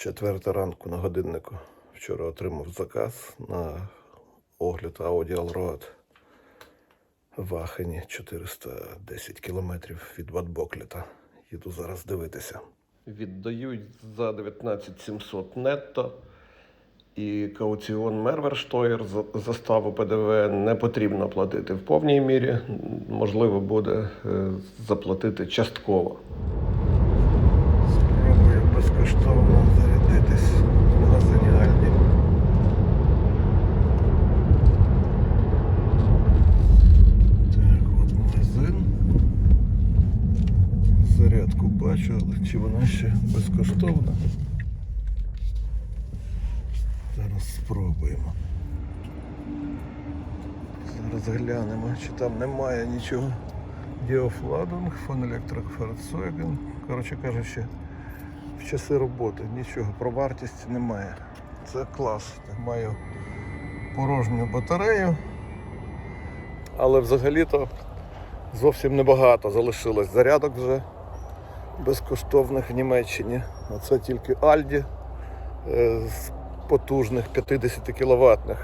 Четверта ранку на годиннику. Вчора отримав заказ на огляд Audi Allroad в Ахені 410 кілометрів від Ватбокліта. Їду зараз дивитися. Віддають за 19 700 нетто. І кауціон Мерверштойер за заставу ПДВ не потрібно платити в повній мірі. Можливо, буде е, заплатити частково. Спробую безкоштовно Альді. Так, от магазин. Зарядку бачу, але чи вона ще безкоштовна? Зараз спробуємо. Зараз глянемо, чи там немає нічого. Діофладунг, фон електрокферцойген. Коротше кажучи, в часи роботи нічого про вартість немає. Це клас. Маю порожню батарею. Але взагалі-то зовсім небагато залишилось зарядок вже безкоштовних в Німеччині. Оце тільки Альді е, з потужних 50 кВт.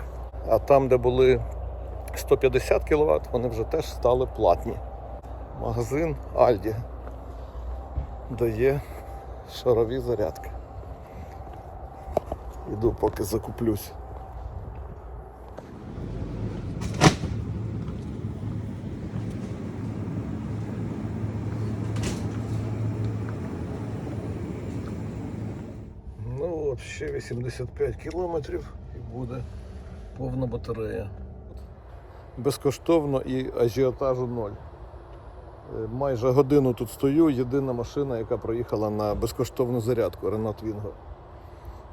А там, де були 150 кВт, вони вже теж стали платні. Магазин Альді дає шарові зарядки. Іду поки закуплюсь. Ну от ще 85 кілометрів і буде повна батарея. Безкоштовно і ажіотажу ноль. Е, Майже годину тут стою, єдина машина, яка проїхала на безкоштовну зарядку Renault Twingo.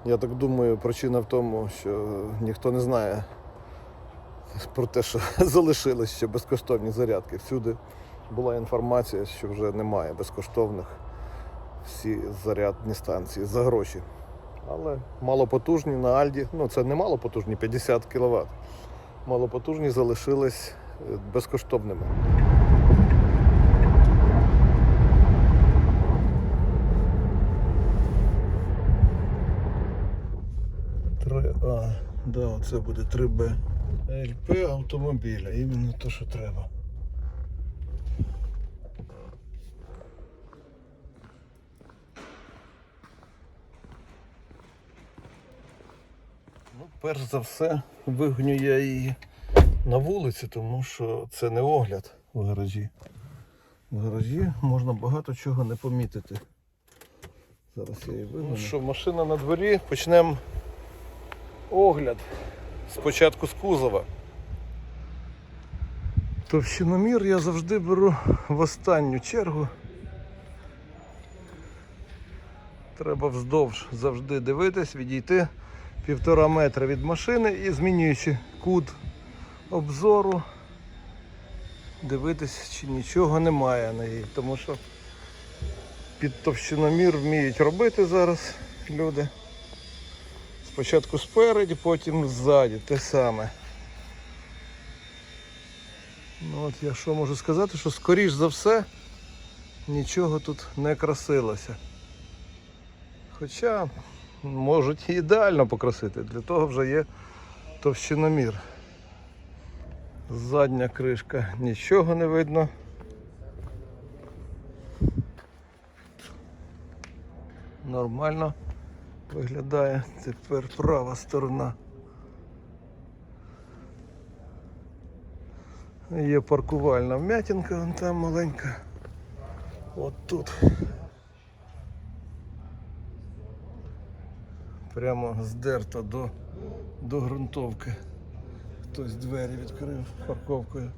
Я так думаю, причина в тому, що ніхто не знає про те, що залишились ще безкоштовні зарядки. Всюди була інформація, що вже немає безкоштовних всі зарядні станції за гроші. Але малопотужні на Альді, ну це не малопотужні, 50 кВт. Малопотужні залишились е, безкоштовними. Да, це буде 3Б. ЛП автомобіля, іменно те, що треба. Ну, перш за все, вигню я її на вулиці, тому що це не огляд в гаражі. В гаражі можна багато чого не помітити. Зараз я її вигню. Ну що, машина на дворі, почнемо огляд. Спочатку з кузова. Товщиномір я завжди беру в останню чергу. Треба вздовж завжди дивитись, відійти півтора метра від машини і змінюючи кут обзору, дивитись, чи нічого немає на ній. Тому що під товщиномір вміють робити зараз люди. Спочатку спереді, потім ззаді, те саме. Ну от я що можу сказати, що скоріш за все нічого тут не красилося. Хоча можуть ідеально покрасити, для того вже є товщиномір. Задня кришка нічого не видно. Нормально виглядає. Тепер права сторона. Є паркувальна вмятинка, вон там маленька. От тут. Прямо здерта до, до ґрунтовки. Хтось двері відкрив парковкою.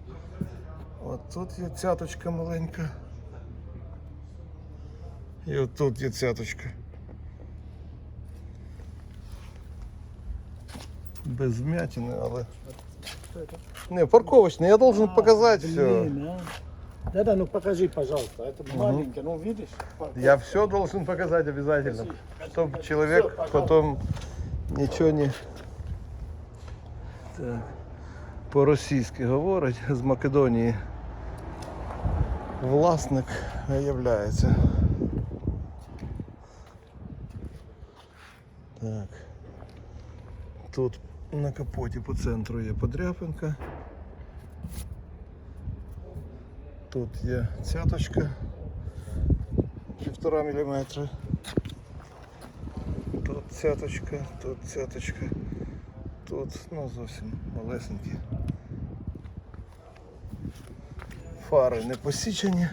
От тут є цяточка маленька. І от тут є цяточка. Без вмятины, але. Не, парковочный, я должен показать все. Блин, а. Да-да, ну покажи, пожалуйста. Это маленькое, ну видишь? Я все должен показать обязательно, чтобы человек потом ничего не так. по-російськи говорить з Македонії. Власник виявляється. Так. Тут на капоті по центру є подряпинка. Тут є цяточка півтора міліметра. Тут цяточка, тут цяточка, тут ну зовсім малесенькі. Фари не посічені.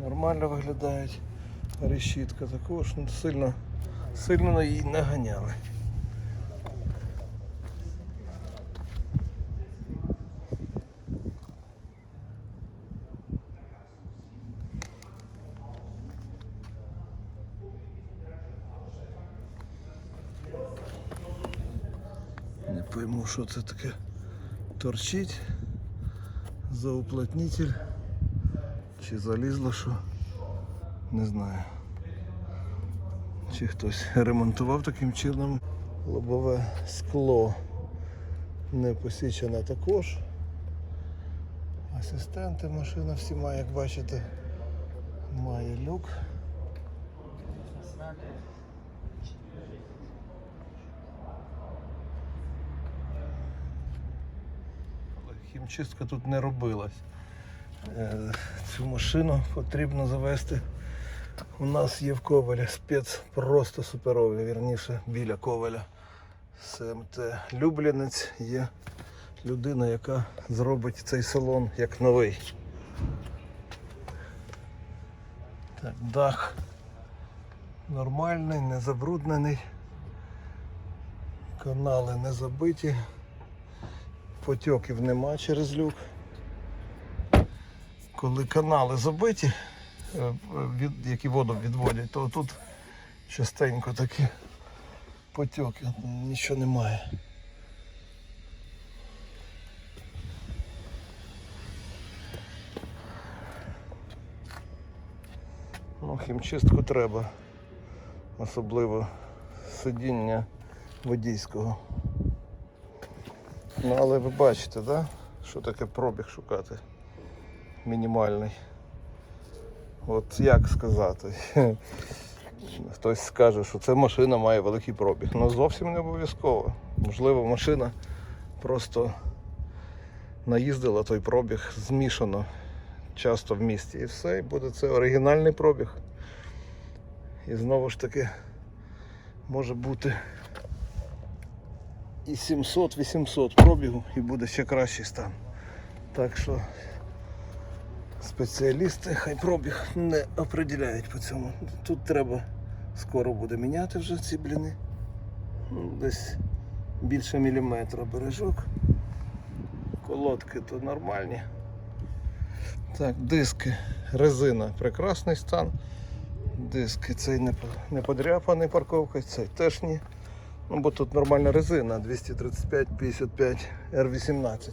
Нормально виглядають. Решітка також ну, сильно, сильно її не ганяли. Не пойму, що це таке торчить за уплотнитель. Чи залізло що? Не знаю. Чи хтось ремонтував таким чином. Лобове скло не посічене також. Асистенти машина всі має, як бачите, має люк. Хімчистка тут не робилась. Е, Цю машину потрібно завести. У нас є в Коваля спец просто суперовий, вірніше біля Коваля. СМТ Люблінець є людина, яка зробить цей салон як новий. Так, дах нормальний, не забруднений. Канали не забиті. Потьоків нема через люк. Коли канали забиті, від, які воду відводять, то тут частенько такі потьоки, нічого немає. Ну, хімчистку треба, особливо сидіння водійського. Ну, але ви бачите, да? що таке пробіг шукати мінімальний. От як сказати? Хтось скаже, що ця машина має великий пробіг. Ну зовсім не обов'язково. Можливо, машина просто наїздила той пробіг змішано часто в місті. І все, і буде це оригінальний пробіг. І знову ж таки може бути і 700-800 пробігу і буде ще кращий стан. Так що спеціалісти хай пробіг не определяють по цьому. Тут треба скоро буде міняти вже ці бліни. Десь більше міліметра бережок. Колодки то нормальні. Так, диски, резина, прекрасний стан. Диски цей не, не подряпаний парковкою, цей теж ні. Ну, бо тут нормальна резина 235-55 R18.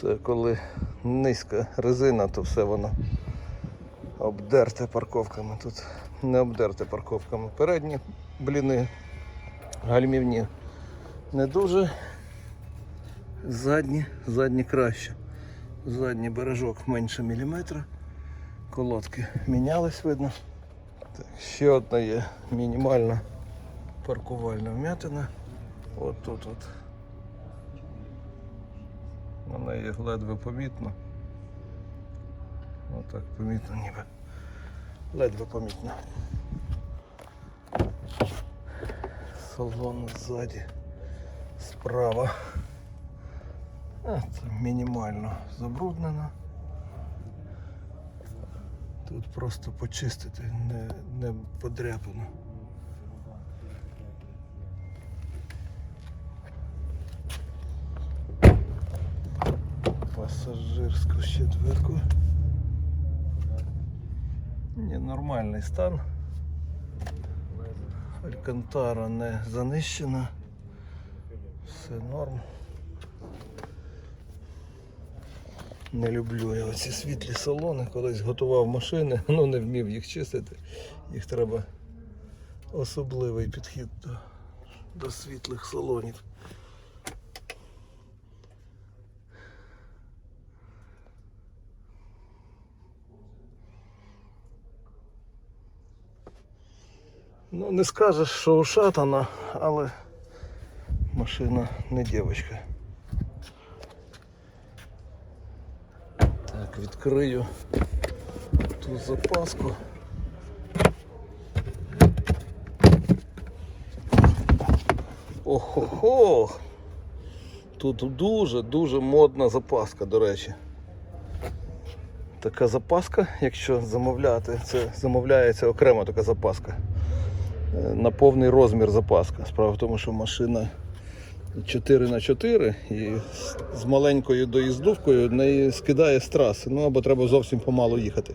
Це коли низька резина, то все воно обдерте парковками. Тут не обдерте парковками. Передні бліни гальмівні не дуже. Задні, задні краще. Задній бережок менше міліметра. Колодки мінялись, видно. Так, ще одна є мінімальна паркувальна вмятина. От тут от. На неї ледве помітно. Отак помітно ніби. Ледве помітно. Салон ззаді. Справа. Це мінімально забруднено. Тут просто почистити, не, не подряпано. Пасажирську ще дверку. Ні, нормальний стан. Алькантара не занищена. Все норм. Не люблю я оці світлі салони. Колись готував машини, але не вмів їх чистити. Їх треба особливий підхід до, до світлих салонів. Ну, не скажеш, що ушатана, але машина не дівчинка. Так, відкрию ту запаску. Охо-хо! Тут дуже-дуже модна запаска, до речі. Така запаска, якщо замовляти, це замовляється окремо така запаска. На повний розмір запаска. Справа в тому, що машина 4 на 4 і з- маленькою доїздовкою неї скидає з траси. Ну або треба зовсім помало їхати.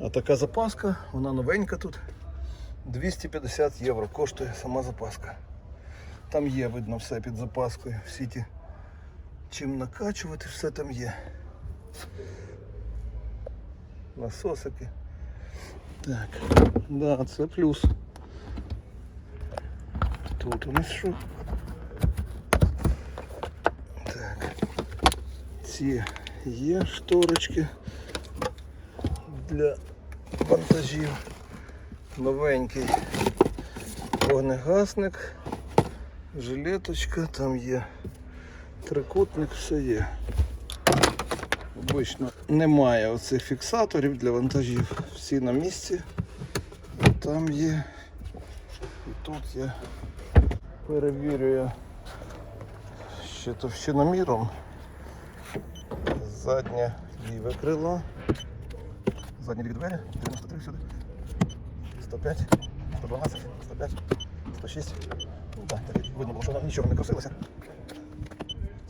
А така запаска, вона новенька тут. 250 євро коштує сама запаска. Там є, видно, все під запаскою. Всі ті, чим накачувати, все там є. Насосики. Так, да, це плюс. Тут у нас що? Так. Ці є шторочки для вантажів. Новенький вогнегасник, жилеточка, там є трикутник, все є. Обично немає оцих фіксаторів для вантажів. Всі на місці. Там є. І тут я перевірюю ще товщиноміром. Заднє ліве крило. Задні дві двері. 93 сюди. 105, 112, 105, 106. Ну так, так видно було, що там нічого не косилося.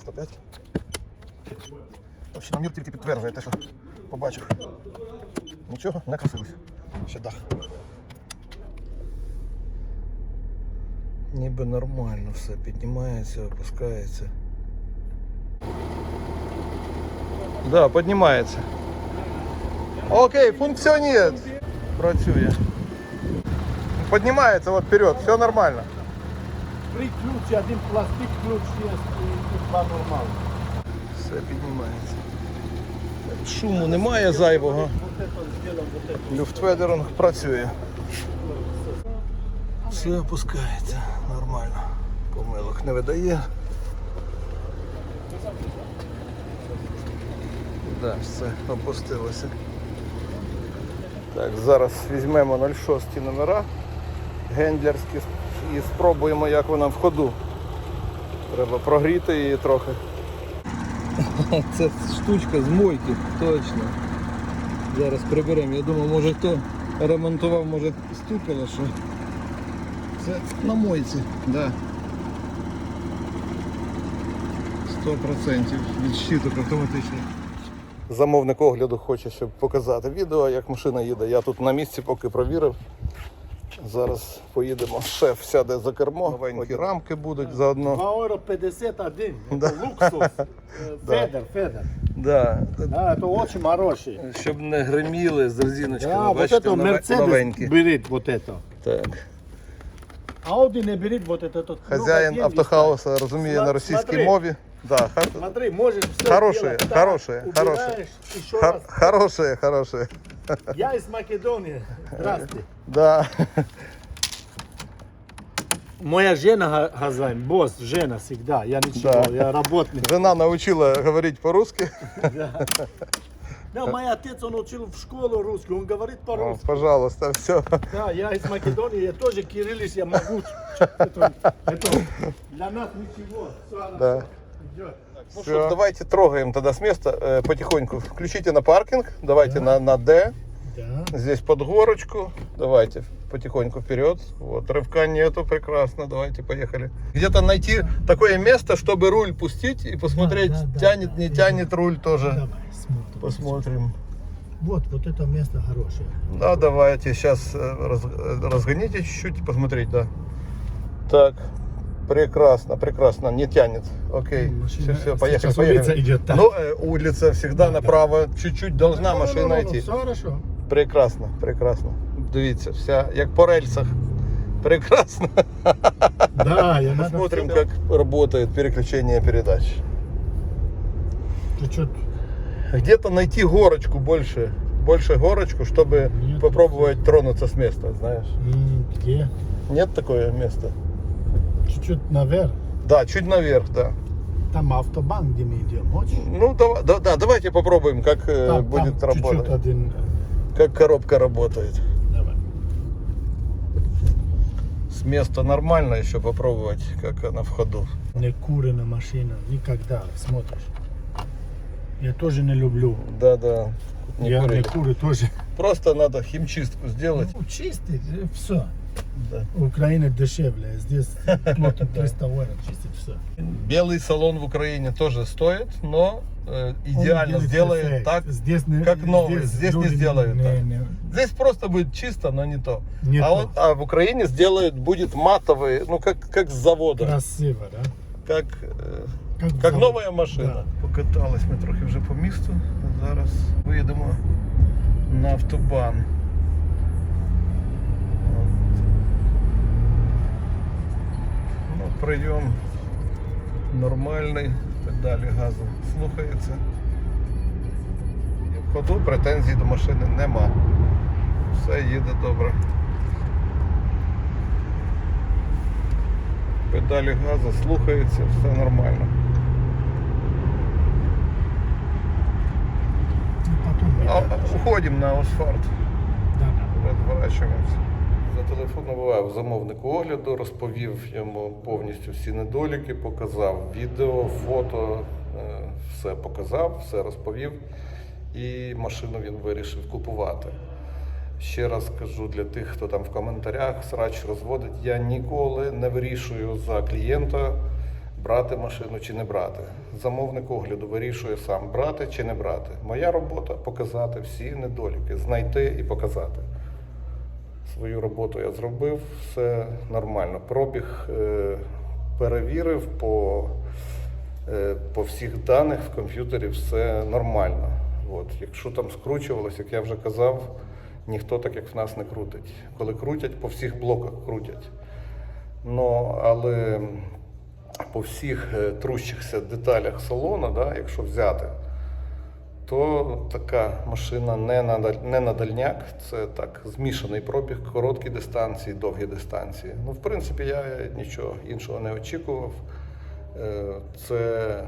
105. Товщиномір тільки підтверджує те, що побачив. Нічого не красилось. Ще дах. Ніби нормально все піднімається, опускається. Да, піднімається. Окей, функціонує. Працює. Поднимается вот вперед, все нормально. Три ключи, один пластик ключ есть и два нормально. Все піднімається. Шуму немає зайвого. Люфтведеринг працює. Все опускається нормально. Помилок не видає. Да, все опустилося. Так, зараз візьмемо 06 номера гендлерські і спробуємо, як вона в ходу. Треба прогріти її трохи. Це штучка з мойки, точно. Зараз приберемо. Я думав, може хто ремонтував, може стукало, що. Це на мойці, да. 100% від щиток автоматичних. Замовник огляду хоче, щоб показати відео, як машина їде. Я тут на місці поки провірив. Зараз поїдемо. Шеф сяде за кермо. Новенькі рамки будуть заодно. 2 евро 51. Да. Это луксус. Э, Федер, Федер. Да. Да, это очень хороший. Щоб не гриміли з резиночками. Да, вот Бачите, это нове- Мерседес новенькі. берет вот это. Так. Ауди не берет вот это. Тут много Хазяїн денег автохауса розуміє Сма- на російській смотри. мові. Да, ха- стоит. Смотри, можешь все Хорошие, делать так, хорошие, убираешь, хорошие. Еще ха- раз. хорошие, хорошие. Я из Македонии. Здравствуйте. Да. Моя жена га- хозяин, босс, жена всегда. Я ничего, Да. я работник. Жена научила говорить по-русски. Да, мой отец, он учил в школу русский, он говорит по-русски. пожалуйста, все. Да, я из Македонии, я тоже кириллис, я могу. Это, это для нас ничего. Всё, Да. идет. Ну Всё. что, давайте трогаем тогда с места э, потихоньку. Включите на паркинг, давайте на, на D, Да. здесь под горочку. Давайте потихоньку вперед. Вот, рывка нету, прекрасно, давайте, поехали. Где-то найти такое место, чтобы руль пустить и посмотреть, Да, да, да, тянет, да, не да. тянет руль тоже. Давай, смотрим. Посмотрим. Вот, вот это место хорошее. Да, давайте сейчас разгоните чуть-чуть посмотреть, да. Так, прекрасно, прекрасно, не тянет. Окей, все, все, поехали, поехали. улица идет так. Ну, э, улица всегда направо, чуть-чуть должна машина идти. Все хорошо. Прекрасно, прекрасно. Дивіться, вся як по рельсах. Прекрасно. Да, я Посмотрим, как работает переключение передач. Чё, Где-то найти горочку больше, больше горочку, чтобы Нет. попробовать тронуться с места, знаешь. Где? Нет такое места? Чуть-чуть наверх. Да, чуть наверх, да. Там автобан, где мы идем. Хочешь? Ну, давай, да, да, давайте попробуем, как э, Там, будет там чуть-чуть работать. один. э, Как коробка работает. Давай. С места нормально еще попробовать, как она в ходу. Не курена машина. Никогда смотришь. Я тоже не люблю. Да, да. Не я курили. не курю тоже. Просто надо химчистку сделать. Ну, чистить, все. Да. В Украине дешевле. Здесь платят 300 евро чистить все. Белый салон в Украине тоже стоит, но э, идеально сделает так. здесь не, как новый. Здесь не люди сделают не- так. не- Здесь просто будет чисто, но не то. не а, то. вот- а в Украине сделают, будет матовый, ну как, как с завода. Красиво, да? Как, е, Как як завод. нова машина. Да. Покатались ми трохи вже по місту. Зараз виїдемо на автобан. От. Ну, прийом нормальний, педалі газу слухається. І в ходу претензій до машини нема. Все їде добре. Педалі газу слухаються, все нормально. А, уходимо на асфальт. Да, да. Розворачуємося. Зателефонував замовнику огляду, розповів йому повністю всі недоліки, показав відео, фото, е, все показав, все розповів. І машину він вирішив купувати. Ще раз кажу для тих, хто там в коментарях срач розводить, я ніколи не вирішую за клієнта брати машину чи не брати. Замовник огляду вирішує сам брати чи не брати. Моя робота показати всі недоліки, знайти і показати. Свою роботу я зробив, все нормально. Пробіг е, перевірив по, е, по всіх даних в комп'ютері все нормально. От. Якщо там скручувалось, як я вже казав, ніхто так як в нас не крутить. Коли крутять, по всіх блоках крутять. Ну, але по всіх е, трущихся деталях салону, да, якщо взяти, то така машина не на, не на дальняк, це так змішаний пробіг, короткі дистанції, довгі дистанції. Ну, в принципі, я нічого іншого не очікував. Е, Це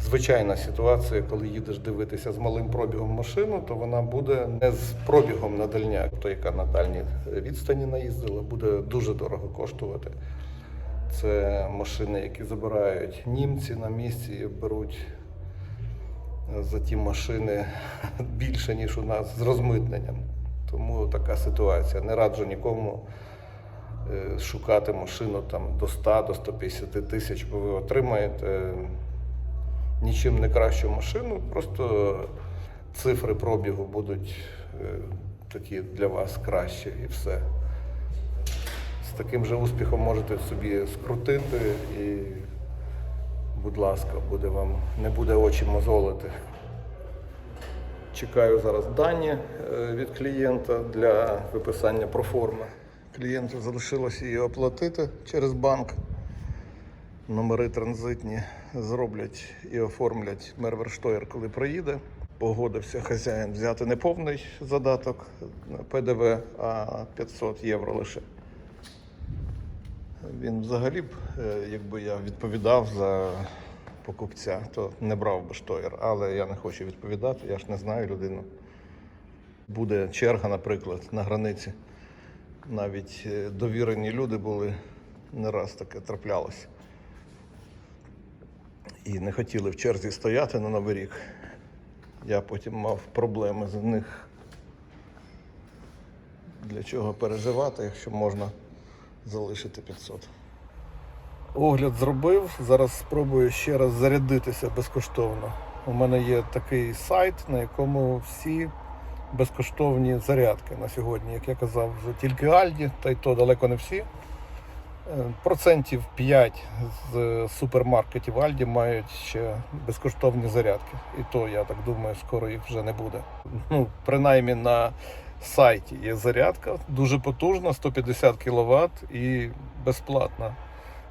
звичайна ситуація, коли їдеш дивитися з малим пробігом машину, то вона буде не з пробігом на дальняк, то яка на дальній відстані наїздила, буде дуже дорого коштувати. Це машини, які забирають німці на місці і беруть за ті машини більше, ніж у нас з розмитненням. Тому така ситуація. Не раджу нікому е, шукати машину там до 100 до 150 тисяч, бо ви отримаєте нічим не кращу машину, просто цифри пробігу будуть е, такі для вас кращі і все. З таким же успіхом можете собі скрутити і, будь ласка, буде вам, не буде очі мозолити. Чекаю зараз дані е, від клієнта для виписання проформи. Клієнту залишилось її оплатити через банк. Номери транзитні зроблять і оформлять Мерверштоєр, коли приїде. Погодився хазяїн взяти не повний задаток на ПДВ, а 500 євро лише. Він взагалі б, е, якби я відповідав за покупця, то не брав би штоєр, але я не хочу відповідати, я ж не знаю людину. Буде черга, наприклад, на границі. Навіть е, довірені люди були, не раз таке траплялося. І не хотіли в черзі стояти на Новий рік. Я потім мав проблеми з них. Для чого переживати, якщо можна залишити 500. Огляд зробив. Зараз спробую ще раз зарядитися безкоштовно. У мене є такий сайт, на якому всі безкоштовні зарядки на сьогодні. Як я казав, вже тільки Альді, та й то далеко не всі. Е, Процентів 5 з супермаркетів Альді мають ще безкоштовні зарядки. І то, я так думаю, скоро їх вже не буде. Ну, принаймні на сайті є зарядка, дуже потужна, 150 кВт і безплатна.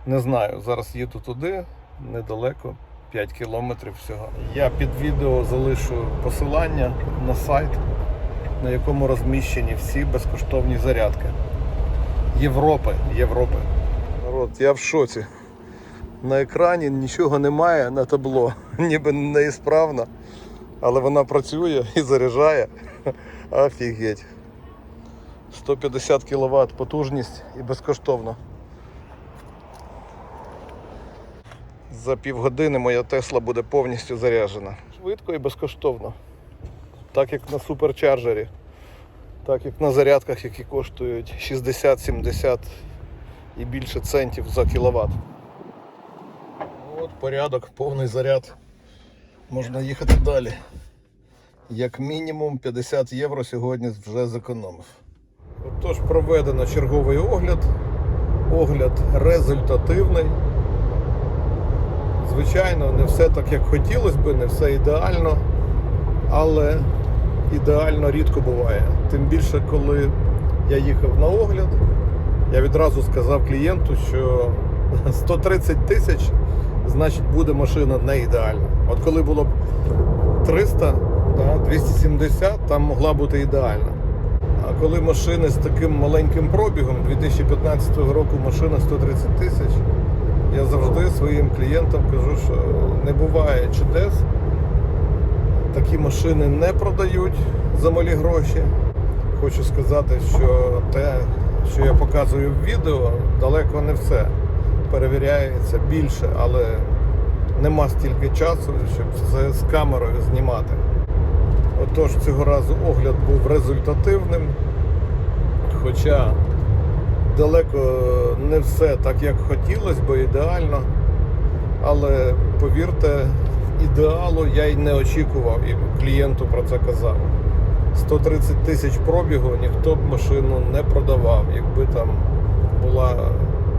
Не знаю, зараз їду туди, недалеко. 5 кілометрів всього. Я під відео залишу посилання на сайт, на якому розміщені всі безкоштовні зарядки. Європи, Європи. Народ, я в шоці. На екрані нічого немає на табло, ніби неісправно, але вона працює і заряджає. Офігеть. 150 кВт потужність і безкоштовно. За півгодини моя Тесла буде повністю заряджена. Швидко і безкоштовно. Так як на суперчарджері, так як на зарядках, які коштують 60-70 і більше центів за кіловат. От порядок, повний заряд. Можна їхати далі. Як мінімум 50 євро сьогодні вже зекономив. Отож, проведено черговий огляд. Огляд результативний. Звичайно, не все так, як хотілося би, не все ідеально, але ідеально рідко буває. Тим більше, коли я їхав на огляд, я відразу сказав клієнту, що 130 тисяч, значить буде машина не ідеальна. От коли було б 300, да, 270, там могла бути ідеальна. А коли машини з таким маленьким пробігом 2015 року машина 130 тисяч, я завжди своїм клієнтам кажу, що не буває чудес. Такі машини не продають за малі гроші. Хочу сказати, що те, що я показую в відео, далеко не все перевіряється більше, але нема стільки часу, щоб це з камерою знімати. Отож, цього разу огляд був результативним, хоча далеко не все так, як хотілося бо ідеально. Але повірте, ідеалу я й не очікував, і клієнту про це казав. 130 тисяч пробігу ніхто б машину не продавав, якби там була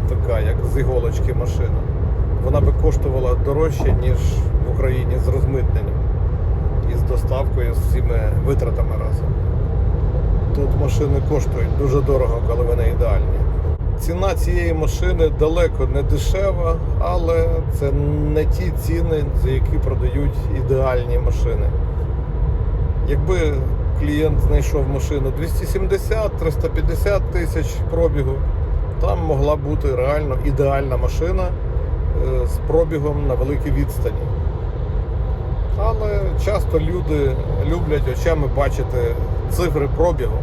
така, як з іголочки машина. Вона би коштувала дорожче, ніж в Україні з розмитненням і з доставкою з всіми витратами разом. Тут машини коштують дуже дорого, коли вони ідеальні. Ціна цієї машини далеко не дешева, але це не ті ціни, за які продають ідеальні машини. Якби клієнт знайшов машину 270-350 тисяч пробігу, там могла бути реально ідеальна машина е, з пробігом на великій відстані. Але часто люди люблять очами бачити цифри пробігу.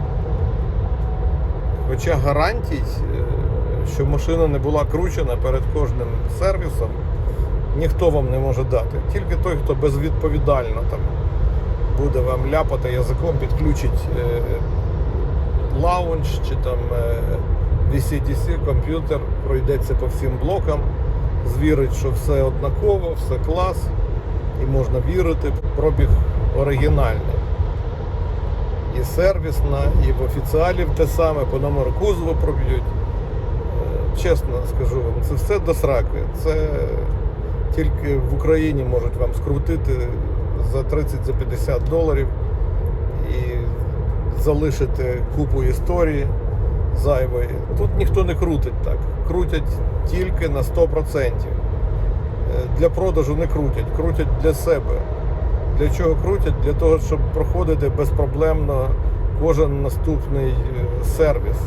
Хоча гарантій, е, що машина не була кручена перед кожним сервісом, ніхто вам не може дати. Тільки той, хто безвідповідально там буде вам ляпати язиком, підключить е, лаунч чи там е, VCDC комп'ютер, пройдеться по всім блокам, звірить, що все однаково, все клас, і можна вірити, пробіг оригінальний. І сервісна, і в офіціалів те саме, по номеру кузова проб'ють. Е, Чесно скажу вам, це все до сраки. Це тільки в Україні можуть вам скрутити за 30-50 доларів і залишити купу історії зайвої. Тут ніхто не крутить так. Крутять тільки на 100%. Для продажу не крутять, крутять для себе. Для чого крутять? Для того, щоб проходити безпроблемно кожен наступний е, сервіс,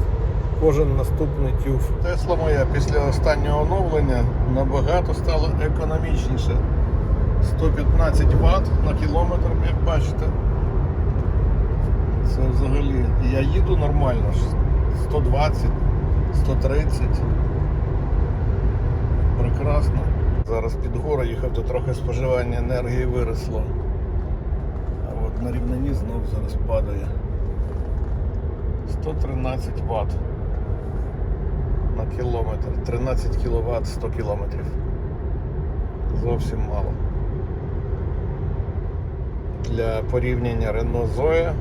кожен наступний тюф. Тесла моя після останнього оновлення набагато стало економічніше. 115 Вт на кілометр, як бачите. Це взагалі. Я їду нормально. 120, 130. Прекрасно. Зараз під гору їхав, то трохи споживання енергії виросло. А от на рівнині знов зараз падає. 113 Вт на кілометр. 13 кВт 100 кілометрів. Зовсім мало. Для порівняння Renault Zoe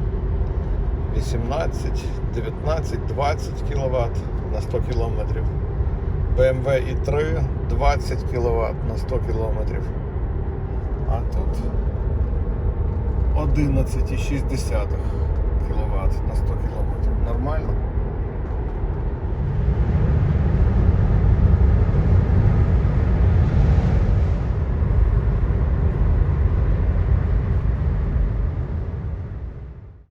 18, 19, 20 кВт на 100 кілометрів. BMW i3 20 кВт на 100 км. А тут 11,6 кВт на 100 км. Нормально.